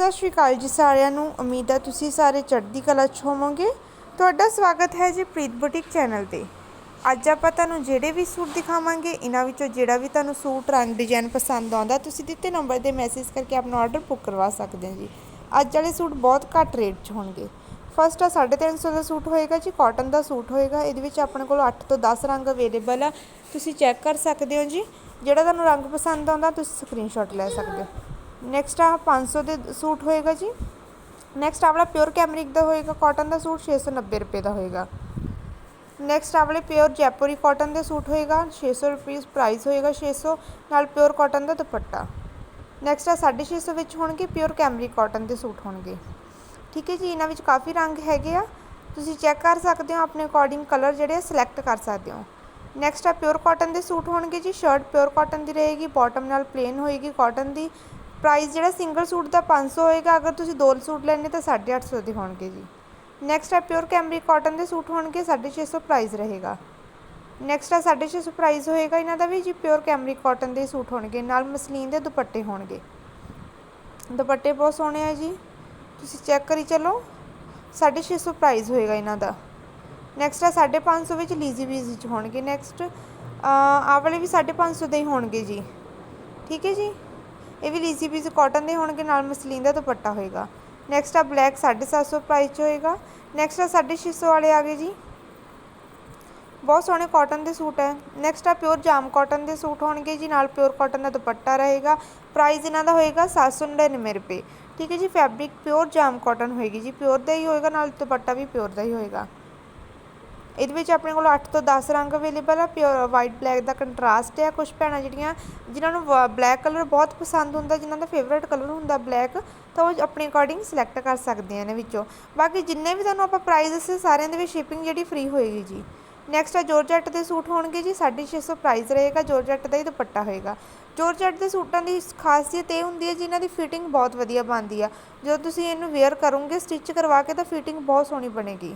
ਸਤਿ ਸ਼੍ਰੀ ਅਕਾਲ ਜੀ ਸਾਰਿਆਂ ਨੂੰ। ਉਮੀਦ ਹੈ ਤੁਸੀਂ ਸਾਰੇ ਚੜ੍ਹਦੀ ਕਲਾ 'ਚ ਹੋਵੋਗੇ। ਤੁਹਾਡਾ ਸਵਾਗਤ ਹੈ ਜੀ ਪ੍ਰੀਤ ਬੁਟੀਕ ਚੈਨਲ ਤੇ। ਅੱਜ ਆਪਾਂ ਤੁਹਾਨੂੰ ਜਿਹੜੇ ਵੀ ਸੂਟ ਦਿਖਾਵਾਂਗੇ, ਇਹਨਾਂ ਵਿੱਚੋਂ ਜਿਹੜਾ ਵੀ ਤੁਹਾਨੂੰ ਸੂਟ, ਰੰਗ, ਡਿਜ਼ਾਈਨ ਪਸੰਦ ਆਉਂਦਾ, ਤੁਸੀਂ ਦਿੱਤੇ ਨੰਬਰ ਤੇ ਮੈਸੇਜ ਕਰਕੇ ਆਪਣਾ ਆਰਡਰ ਬੁੱਕ ਕਰਵਾ ਸਕਦੇ ਹੋ ਜੀ। ਅੱਜ ਵਾਲੇ ਸੂਟ ਬਹੁਤ ਘੱਟ ਰੇਟ 'ਚ ਹੋਣਗੇ। ਫਸਟ ਆ 350 ਦਾ ਸੂਟ ਹੋਏਗਾ ਜੀ ਕਾਟਨ ਦਾ ਸੂਟ ਹੋਏਗਾ। ਇਹਦੇ ਵਿੱਚ ਆਪਣੇ ਕੋਲ 8 ਤੋਂ 10 ਰੰਗ ਅਵੇਲੇਬਲ ਆ। ਤੁਸੀਂ ਚੈੱਕ ਕਰ ਸਕਦੇ ਹੋ ਜੀ। ਜਿਹੜਾ ਤੁਹਾਨੂੰ ਰੰਗ ਪਸੰਦ ਆਉਂਦਾ, ਤੁਸੀਂ ਸਕਰੀਨਸ਼ਾਟ ਲੈ ਸਕਦੇ ਹੋ। ਨੈਕਸਟ ਆ 500 ਦੇ ਸੂਟ ਹੋਏਗਾ ਜੀ। ਨੈਕਸਟ ਆ ਵਾਲਾ ਪਿਓਰ ਕੈਮਰਿਕ ਦਾ ਹੋਏਗਾ ਕਾਟਨ ਦਾ ਸੂਟ 690 ਰੁਪਏ ਦਾ ਹੋਏਗਾ। ਨੈਕਸਟ ਆ ਵਾਲੇ ਪਿਓਰ ਜੈਪੁਰੀ ਕਾਟਨ ਦੇ ਸੂਟ ਹੋਏਗਾ 600 ਰੁਪਏ ਪ੍ਰਾਈਸ ਹੋਏਗਾ 600 ਨਾਲ ਪਿਓਰ ਕਾਟਨ ਦਾ ਦੁਪੱਟਾ। ਨੈਕਸਟ ਆ 650 ਵਿੱਚ ਹੋਣਗੇ ਪਿਓਰ ਕੈਮਰਿਕ ਕਾਟਨ ਦੇ ਸੂਟ ਹੋਣਗੇ। ਠੀਕ ਹੈ ਜੀ, ਇਹਨਾਂ ਵਿੱਚ ਕਾਫੀ ਰੰਗ ਹੈਗੇ ਆ। ਤੁਸੀਂ ਚੈੱਕ ਕਰ ਸਕਦੇ ਹੋ, ਆਪਣੇ ਅਕੋਰਡਿੰਗ ਕਲਰ ਜਿਹੜੇ ਸਿਲੈਕਟ ਕਰ ਸਕਦੇ ਹੋ। ਨੈਕਸਟ ਆ ਪਿਓਰ ਕਾਟਨ ਦੇ ਸੂਟ ਹੋਣਗੇ ਜੀ ਸ਼ਰਟ ਪਿਓਰ ਕਾਟਨ ਦੀ ਰਹੇਗੀ ਬਾਟਮ ਨਾਲ ਪਲੇਨ ਹੋਏਗੀ ਕਾਟਨ ਦੀ। ਪ੍ਰਾਈਸ ਜਿਹੜਾ ਸਿੰਗਲ ਸੂਟ ਦਾ 500 ਹੋਏਗਾ, ਅਗਰ ਤੁਸੀਂ ਦੋ ਸੂਟ ਲੈਣੇ ਤਾਂ 850 ਦੇ ਹੋਣਗੇ ਜੀ। ਨੈਕਸਟ ਆ ਪਿਓਰ ਕੈਮਰਿਕ ਕਾਟਨ ਦੇ ਸੂਟ ਹੋਣਗੇ 650 ਪ੍ਰਾਈਸ ਰਹੇਗਾ। ਨੈਕਸਟ ਆ 650 ਪ੍ਰਾਈਸ ਹੋਏਗਾ ਇਹਨਾਂ ਦਾ ਵੀ ਜੀ ਪਿਓਰ ਕੈਮਰਿਕ ਕਾਟਨ ਦੇ ਸੂਟ ਹੋਣਗੇ, ਨਾਲ ਮਸਲੀਨ ਦੇ ਦੁਪੱਟੇ ਹੋਣਗੇ। ਦੁਪੱਟੇ ਬਹੁਤ ਸੋਹਣੇ ਆ ਜੀ। ਤੁਸੀਂ ਚੈੱਕ ਕਰੀ ਚੱਲੋ 650 ਪ੍ਰਾਈਸ ਹੋਏਗਾ ਇਹਨਾਂ ਦਾ। ਨੈਕਸਟ ਆ 550 ਵਿੱਚ ਲੀਜ਼ੀ ਵੀਜ਼ ਵਿੱਚ ਹੋਣਗੇ। ਨੈਕਸਟ ਆਹ ਵਾਲੇ ਵੀ 550 ਦੇ ਹੀ ਹੋਣਗੇ ਜੀ। ਠੀਕ ਹੈ ਜੀ? ਇਹ ਵੀ ਲੀਜ਼ੀ ਵੀਜ਼ ਕਾਟਨ ਦੇ ਹੋਣਗੇ, ਨਾਲ ਮਸਲੀਨ ਦਾ ਦੁਪੱਟਾ ਹੋਏਗਾ। ਨੈਕਸਟ ਆ ਬਲੈਕ 750 ਪ੍ਰਾਈਸ 'ਚ ਹੋਏਗਾ। ਨੈਕਸਟ ਆ 650 ਵਾਲੇ ਆ ਗਏ ਜੀ। ਬਹੁਤ ਸੋਹਣੇ ਕਾਟਨ ਦੇ ਸੂਟ ਹੈ। ਨੈਕਸਟ ਆ ਪਿਓਰ ਜਾਮ ਕਾਟਨ ਦੇ ਸੂਟ ਹੋਣਗੇ ਜੀ, ਨਾਲ ਪਿਓਰ ਕਾਟਨ ਦਾ ਦੁਪੱਟਾ ਰਹੇਗਾ। ਪ੍ਰਾਈਸ ਇਹਨਾਂ ਦਾ ਹੋਏਗਾ 799 ਰੁਪਏ। ਠੀਕ ਹੈ ਜੀ ਫੈਬਰਿਕ ਪਿਓਰ ਜਾਮ ਕਾਟਨ ਹੋਏਗੀ ਜੀ। ਪਿਓਰ ਦਾ ਹੀ ਹੋਏਗਾ, ਨਾਲ ਦੁਪੱਟਾ ਵੀ ਪਿਓਰ ਦਾ ਹੀ ਹੋਏਗਾ। ਇਹਦੇ ਵਿੱਚ ਆਪਣੇ ਕੋਲ 8 ਤੋਂ 10 ਰੰਗ ਅਵੇਲੇਬਲ ਆ ਪਿਓਰ ਵਾਈਟ ਬਲੈਕ ਦਾ ਕੰਟਰਾਸਟ ਆ ਕੁਝ ਭੈਣਾਂ ਜਿਹੜੀਆਂ, ਜਿਨ੍ਹਾਂ ਨੂੰ ਬਲੈਕ ਕਲਰ ਬਹੁਤ ਪਸੰਦ ਹੁੰਦਾ, ਜਿਨ੍ਹਾਂ ਦਾ ਫੇਵਰੇਟ ਕਲਰ ਹੁੰਦਾ ਬਲੈਕ ਤਾਂ ਉਹ ਆਪਣੇ ਅਕੋਰਡਿੰਗ ਸਿਲੈਕਟ ਕਰ ਸਕਦੇ ਆ ਇਹਨਾਂ ਵਿੱਚੋਂ। ਬਾਕੀ ਜਿੰਨੇ ਵੀ ਤੁਹਾਨੂੰ ਆਪਾਂ ਪ੍ਰਾਈਸ ਦੱਸੇ ਸਾਰਿਆਂ ਦੇ ਵਿੱਚ ਸ਼ਿਪਿੰਗ ਜਿਹੜੀ ਫ੍ਰੀ ਹੋਏਗੀ ਜੀ। ਨੈਕਸਟ ਆ ਜੋਰਜੱਟ ਦੇ ਸੂਟ ਹੋਣਗੇ ਜੀ 650 ਪ੍ਰਾਈਸ ਰਹੇਗਾ ਜੋਰਜੱਟ ਦਾ ਹੀ ਦੁਪੱਟਾ ਹੋਏਗਾ। ਜੋਰਜੱਟ ਦੇ ਸੂਟਾਂ ਦੀ ਖਾਸੀਅਤ ਇਹ ਹੁੰਦੀ ਹੈ ਜੀ, ਇਹਨਾਂ ਦੀ ਫਿਟਿੰਗ ਬਹੁਤ ਵਧੀਆ ਬਣਦੀ ਆ। ਜਦੋਂ ਤੁਸੀਂ ਇਹਨੂੰ ਵੇਅਰ ਕਰੋਗੇ ਸਟਿਚ ਕਰਵਾ ਕੇ ਤਾਂ ਫਿਟਿੰਗ ਬਹੁਤ ਸੋਹਣੀ ਬਣੇਗੀ।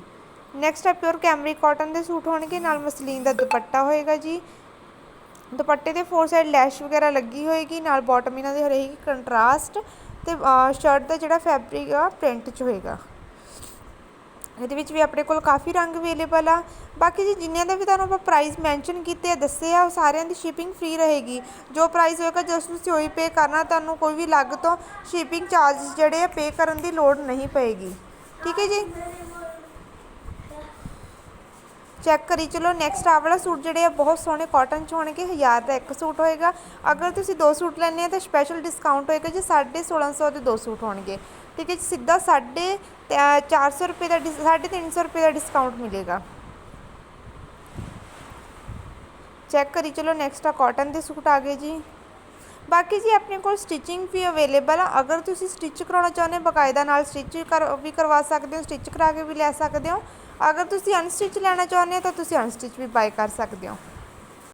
ਨੈਕਸਟ ਆ ਪਿਓਰ ਕੈਮਰੀ ਕਾਟਨ ਦੇ ਸੂਟ ਹੋਣਗੇ, ਨਾਲ ਮਸਲੀਨ ਦਾ ਦੁਪੱਟਾ ਹੋਏਗਾ ਜੀ। ਦੁਪੱਟੇ ਦੇ ਫੋਰ ਸਾਈਡ ਲੈਸ਼ ਵਗੈਰਾ ਲੱਗੀ ਹੋਏਗੀ, ਨਾਲ ਬਾਟਮ ਇਹਨਾਂ ਦੇ ਰਹੇਗੀ ਕੰਟਰਾਸਟ ਤੇ ਸ਼ਰਟ ਦਾ ਜਿਹੜਾ ਫੈਬਰਿਕ ਆ ਪ੍ਰਿੰਟ 'ਚ ਹੋਏਗਾ। ਇਹਦੇ ਵਿੱਚ ਵੀ ਆਪਣੇ ਕੋਲ ਕਾਫੀ ਰੰਗ ਅਵੇਲੇਬਲ ਆ। ਬਾਕੀ ਜੀ, ਜਿੰਨਿਆਂ ਦਾ ਵੀ ਤੁਹਾਨੂੰ ਆਪਾਂ ਪ੍ਰਾਈਸ ਮੈਂਸ਼ਨ ਕੀਤੇ ਆ, ਦੱਸੇ ਆ, ਉਹ ਸਾਰਿਆਂ ਦੀ ਸ਼ਿਪਿੰਗ ਫ੍ਰੀ ਰਹੇਗੀ। ਜੋ ਪ੍ਰਾਈਸ ਹੋਏਗਾ ਜਸਟ ਤੁਸੀਂ ਉਹੀ ਪੇ ਕਰਨਾ, ਤੁਹਾਨੂੰ ਕੋਈ ਵੀ ਅਲੱਗ ਤੋਂ ਸ਼ਿਪਿੰਗ ਚਾਰजेस ਜਿਹੜੇ ਆ ਪੇ ਕਰਨ ਦੀ ਲੋੜ ਨਹੀਂ ਪਏਗੀ। ਠੀਕ ਹੈ ਜੀ? ਚੈੱਕ ਕਰੀ। ਚਲੋ ਨੈਕਸਟ ਆ ਵਾਲਾ ਸੂਟ ਜਿਹੜੇ ਆ, ਬਹੁਤ ਸੋਹਣੇ ਕਾਟਨ ਚ ਹੋਣਗੇ 1000 ਦਾ ਇੱਕ ਸੂਟ ਹੋਏਗਾ। ਅਗਰ ਤੁਸੀਂ ਦੋ ਸੂਟ ਲੈਣੇ ਆ ਤਾਂ ਸਪੈਸ਼ਲ ਡਿਸਕਾਊਂਟ ਹੋਏਗਾ ਜੀ 1650 ਦੇ ਦੋ ਸੂਟ ਹੋਣਗੇ। ਠੀਕ ਹੈ ਜੀ, ਸਿੱਧਾ 450 ਰੁਪਏ ਦਾ 350 ਰੁਪਏ ਦਾ ਡਿਸਕਾਊਂਟ ਮਿਲੇਗਾ। ਚੈੱਕ ਕਰੀ, ਚਲੋ ਨੈਕਸਟ ਆ ਕਾਟਨ ਦੇ ਸੂਟ ਆ ਗਏ ਜੀ। ਬਾਕੀ ਜੀ ਆਪਣੇ ਕੋਲ ਸਟਿਚਿੰਗ ਵੀ ਅਵੇਲੇਬਲ ਆ। ਅਗਰ ਤੁਸੀਂ ਸਟਿਚ ਕਰਾਉਣਾ ਚਾਹੁੰਦੇ ਹੋ, ਬਕਾਇਦਾ ਨਾਲ ਸਟਿਚ ਕਰ ਵੀ ਕਰਵਾ ਸਕਦੇ ਹੋ ਸਟਿਚ ਕਰਾ ਕੇ ਵੀ ਲੈ ਸਕਦੇ ਹੋ। ਅਗਰ ਤੁਸੀਂ ਅਨਸਟਿਚ ਲੈਣਾ ਚਾਹੁੰਦੇ ਹੋ, ਤਾਂ ਤੁਸੀਂ ਅਨਸਟਿਚ ਵੀ ਬਾਈ ਕਰ ਸਕਦੇ ਹੋ।